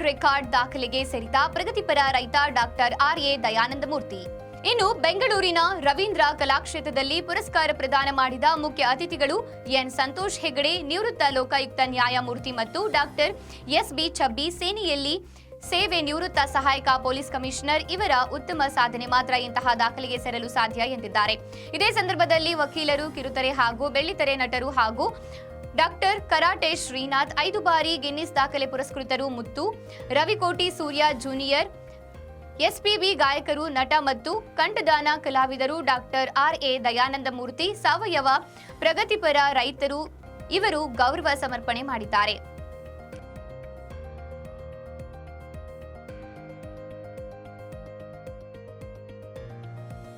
Record ದಾಖಲೆಗೆ ಸೇರಿದ ಪ್ರಗತಿಪರ ರೈತ doctor R A Dayananda Murthy ಇನ್ನು ಬೆಂಗಳೂರಿನ ರವೀಂದ್ರ ಕಲಾಕ್ಷೇತ್ರದಲ್ಲಿ ಪುರಸ್ಕಾರ ಪ್ರದಾನ ಮಾಡಿದ ಮುಖ್ಯ ಅತಿಥಿಗಳು ಎನ್ ಸಂತೋಷ್ ಹೆಗಡೆ, ನಿವೃತ್ತ ಲೋಕಾಯುಕ್ತ ನ್ಯಾಯಮೂರ್ತಿ ಮತ್ತು ಡಾಕ್ಟರ್ ಎಸ್ ಬಿ ಚಬ್ಬಿ ಸೇನೆಯಲ್ಲಿ ಸೇವೆ ನಿವೃತ್ತ ಸಹಾಯಕ ಪೊಲೀಸ್ ಕಮಿಷನರ್ ಇವರ ಉತ್ತಮ ಸಾಧನೆ ಮಾತ್ರ ಇಂತಹ ದಾಖಲೆಗೆ ಸೇರಲು ಸಾಧ್ಯ ಎಂದಿದ್ದಾರೆ. ಇದೇ ಸಂದರ್ಭದಲ್ಲಿ ವಕೀಲರು ಕಿರುತೆರೆ ಹಾಗೂ ಬೆಳ್ಳಿತೆರೆ ನಟರು ಹಾಗೂ ಡಾಕ್ಟರ್ ಕರಾಟೆ ಶ್ರೀನಾಥ್ ಐದು ಬಾರಿ ಗಿನ್ನಿಸ್ ದಾಖಲೆ ಪುರಸ್ಕೃತರು ಮುತ್ತು, ರವಿಕೋಟಿ ಸೂರ್ಯ ಜೂನಿಯರ್, ಎಸ್ಪಿಬಿ ಗಾಯಕರು ನಟ ಮತ್ತು ಕಂಠದಾನ ಕಲಾವಿದರು doctor R A Dayananda Murthy ಸಾವಯವ ಪ್ರಗತಿಪರ ರೈತರು ಇವರು ಗೌರವ ಸಮರ್ಪಣೆ ಮಾಡಿದ್ದಾರೆ.